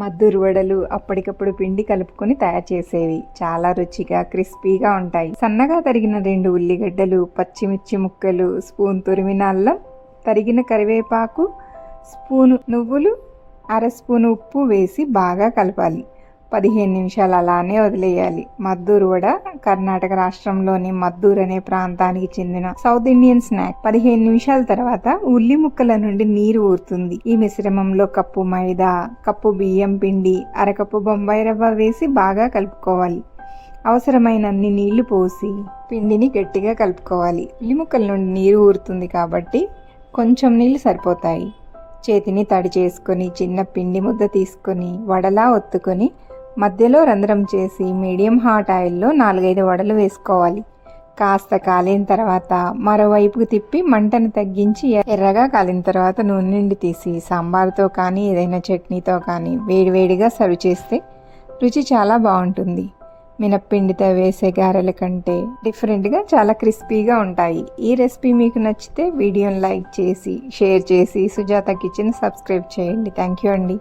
మద్దురు వడలు అప్పటికప్పుడు పిండి కలుపుకొని తయారు చేసేవి. చాలా రుచిగా క్రిస్పీగా ఉంటాయి. సన్నగా తరిగిన రెండు ఉల్లిగడ్డలు పచ్చిమిర్చి ముక్కలు స్పూన్ తురిమిన అల్లం తరిగిన కరివేపాకు స్పూను నువ్వులు అర స్పూను ఉప్పు వేసి బాగా కలపాలి. పదిహేను నిమిషాలు అలానే వదిలేయాలి. మద్దూరు వడ కర్ణాటక రాష్ట్రంలోని మద్దూరు అనే ప్రాంతానికి చెందిన సౌత్ ఇండియన్ స్నాక్. పదిహేను నిమిషాల తర్వాత ఉల్లి ముక్కల నుండి నీరు ఊరుతుంది. ఈ మిశ్రమంలో కప్పు మైదా కప్పు బియ్యం పిండి అరకప్పు బొంబాయి రవ్వ వేసి బాగా కలుపుకోవాలి. అవసరమైనన్ని నీళ్ళు పోసి పిండిని గట్టిగా కలుపుకోవాలి. ఉల్లి ముక్కల నుండి నీరు ఊరుతుంది కాబట్టి కొంచెం నీళ్ళు సరిపోతాయి. చేతిని తడి చేసుకొని చిన్న పిండి ముద్ద తీసుకొని వడలా ఒత్తుకొని మధ్యలో రంధ్రం చేసి మీడియం హాట్ ఆయిల్లో నాలుగైదు వడలు వేసుకోవాలి. కాస్త కాలిన తర్వాత మరోవైపుకు తిప్పి మంటను తగ్గించి ఎర్రగా కాలిన తర్వాత నూనె నుండి తీసి సాంబార్తో కానీ ఏదైనా చట్నీతో కానీ వేడివేడిగా సర్వ్ చేస్తే రుచి చాలా బాగుంటుంది. మినప్పిండితో వేసే గారెల కంటే డిఫరెంట్గా చాలా క్రిస్పీగా ఉంటాయి. ఈ రెసిపీ మీకు నచ్చితే వీడియోని లైక్ చేసి షేర్ చేసి సుజాత కిచెన్ సబ్స్క్రైబ్ చేయండి. థ్యాంక్ యూ అండి.